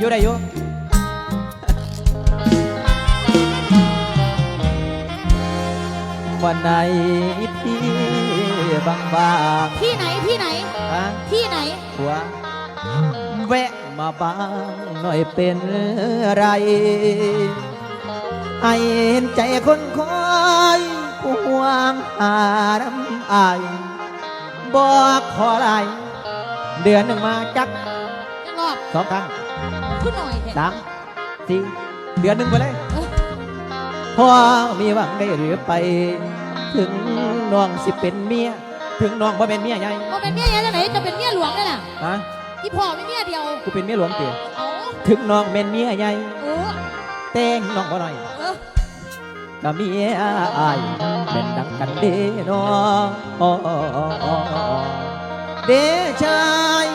อยู่ได้อยู่วันไหนที่บางบางที่ไหนที่ไหนๆฮะที่ไหน หัวแวะมาบ้างหน่อยเป็นไรให้เห็นใจคนคอยผู้ห่วงหาน้ำอายบอกขออะไรเดือนหนึ่งมาจัก จะรอบสองครั้งขึ้นหน่อยเถอะสามสี่เดือนหนึ่งไปเลยเออพอมีหวังได้หรือไป ถึงน้องสิเป็นเมียถึงน้องบ่เป็นเมียใหญ่บ่เป็นเมียยังไงจะเป็นเมียหลวงเลยน่ะฮะอีพ่อไม่เมียเดียวกูเป็นเมียหลวงเตี๋ยเอาถึงน้องเป็นเมียใหญ่เออแต่งน้องบ่หน่อยเออก็เมียอายเป็นดังกันเด้น้องเด้ชาย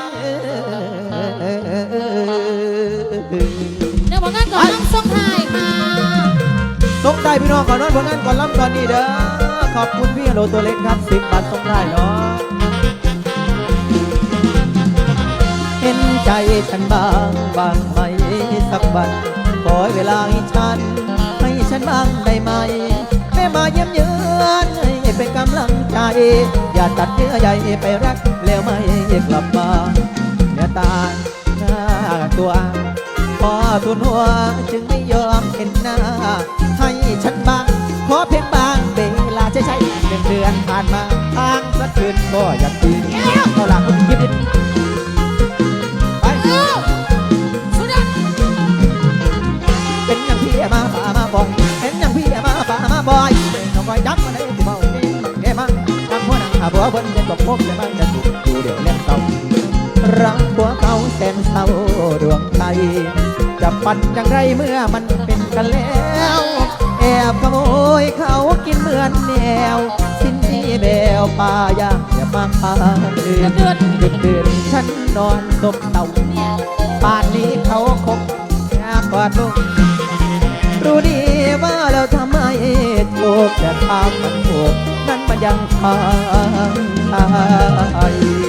เอ้ยเดี๋ยวงานก่อนน้ำส่งท้ายค่ะส่งได้พี่น้องก่อนนอนผลงานก่อนล้ำก่อนนี่เด้อขอบคุณพี่ฮัลโหลตัวเล็กครับสิบบาทส่งได้เนาะเห็นใจฉันบ้างบางไหมสักวันขอเวลาให้ฉัน ให้ฉันบ้างได้ไหมแม่มาเยี่ยมเยือนให้เป็นกำลังใจ อย่าตัดเยื่อใยไปรักแล้วไม่กลับมาเนื้อตาหน้าตัว อทุนหัวจึงไม่ยอมเห็นหน้า ให้ฉันบ้าง ขอเพียงบางเวลาใช้ใช้เดือนเดือนผ่านมาทางสักคืนก็อยากตื่นเอาล่ะคุณคิดดิไปเออสุดยอดเป็นอย่างพี่มาป่ามาบอยเป็นอย่างพี่มาป่ามาบอยน้องคอยจับมาได้ที่เมาเองมันแกมั่งตั้งหัวหนังหาบัวเพิ่นจะตกพบจะมันจะถูกดูเดี๋ยวเล่นเศร้ารักบัวเขาแสนเศร้าดวงใจ จะปั่นอย่างไรเมื่อมันเป็นกันแล้ว แอบขโมยเขากินเหมือนแนว สิ้นที่แบวป่าย่างอย่ามาพาเดือนเดือนดึกเดือนฉันนอนซบเต่าป่านนี้เขาคงยากกว่าลูกรู้ดีว่าเราทำไมถูกแต่ทำมันถูกนั้นมันยังคางคาย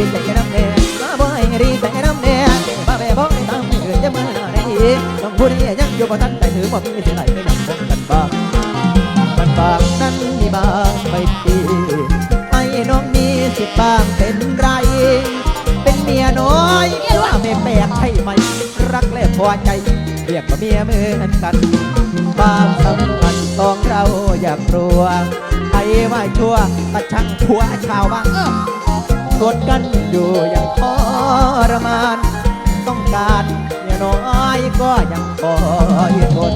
บ่ให้ดีใจน้ำแน่มาบ่ให้ดีใจน้ำแน่มาแม่บ่ให้ตามอื่นจะมาได้อีกต้องพูดให้ยังอยู่บ่ทันได้ถือบ่มีสิไหลไม่หนำพบกันบ้างมันบางนั้นมีบางไม่ตีให้น้องมีสิทธิ์บ้างเป็นไร เป็นเมียน้อยว่าไม่แปลกใช่ไหม รักและพอใจเรียกว่าเมียเหมือนกันความสัมพันธ์ของเราอย่ากลัวใครว่าชั่วกระชังผัวชาวบ้าน ดกันอยู่อย่างทรมาน ต้องการเมียน้อยก็ยังคอยทน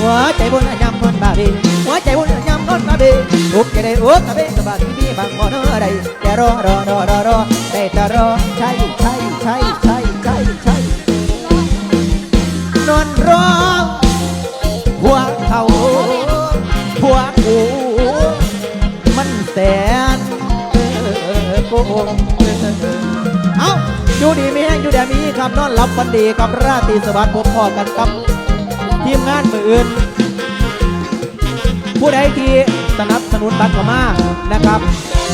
หัวใจบุญยำนอนบาดีหัวใจบุญยำนอนบาดีอุกจะได้อุกกะเบกะบาดีบีบางบ่อนอะไรแต่รอรอรอรอรอแต่แต่รอใช่ใช่ใช่ มันแสนโกงเอ้าอยู่ดีมีแห้งอยู่แดมีครับนอนหลับฝันดีกับราตรีสวัสดิ์พบพ่อกันครับ ทีมงานมืออื่น ผู้ใดที่สนับสนุนบัตรขมานะครับ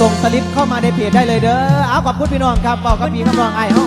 ส่งสลิปเข้ามาในเพจได้เลยเด้อเอาขอบคุณพี่น้องครับบอกกับพี่กับน้องไอ้ายเฮา